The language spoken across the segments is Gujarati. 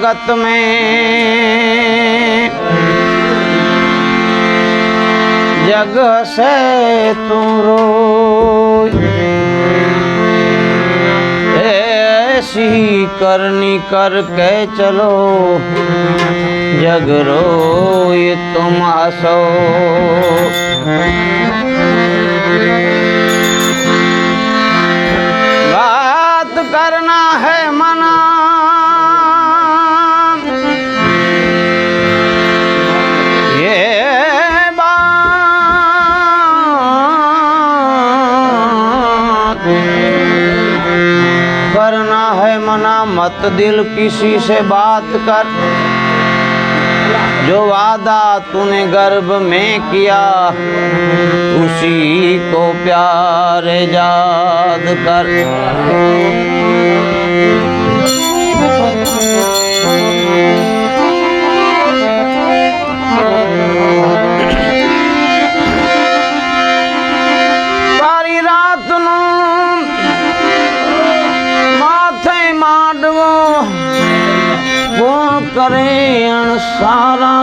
جگت میں جگ سے تم رو ایسی کرنی کر کے چلو جگ روئے تم اصو مت دل کسی سے بات کر جو وعدہ تو نے گرب میں کیا اسی کو پیار یاد کر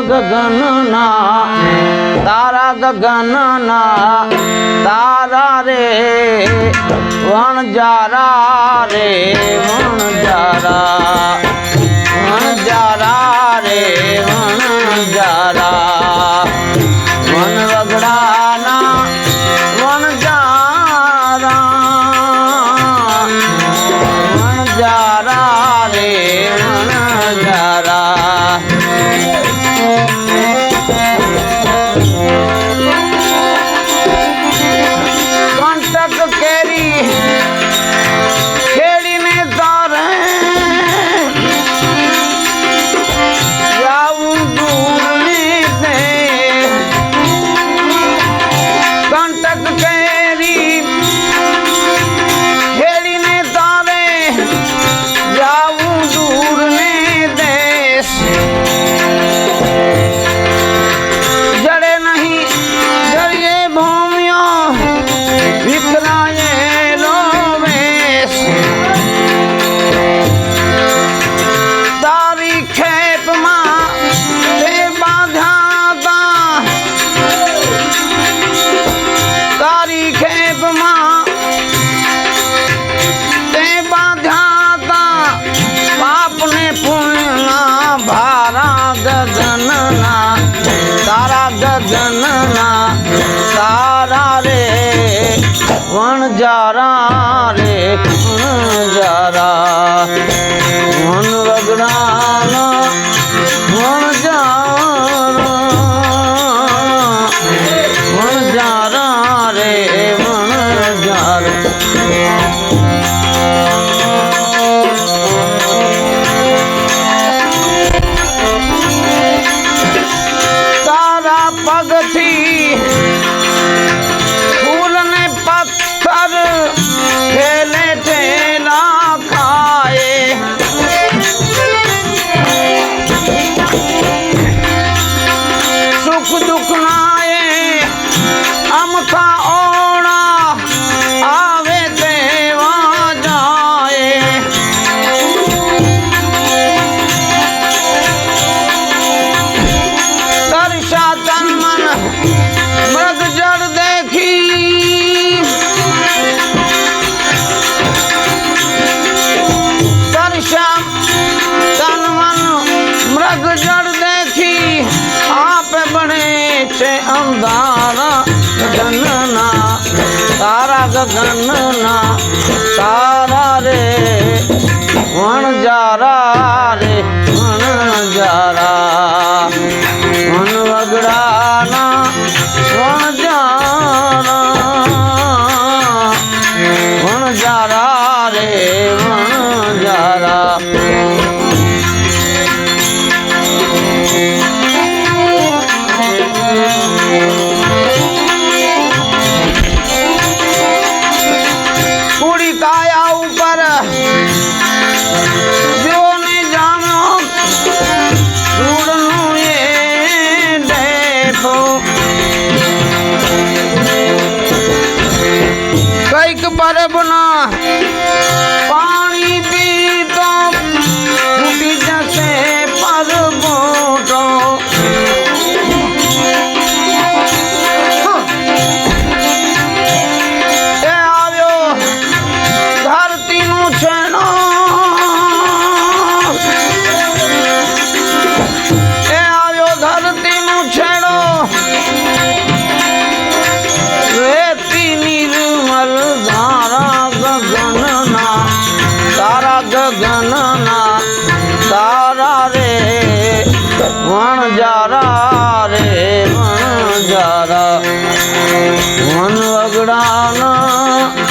ગગનના તારા ગગનના તારા રે વણજારા રે વણજારા વણજારા રે વણજારા વણજારા રે વણજારા મન રગડાના વણજારા વણજારા રે લગનના તારા રે વણજારા રે વણજારા વણવગડાના વણજારા વણજારા રે ઉપર ગગનના તારા રે વણજારા રે વણજારા વન વગડાના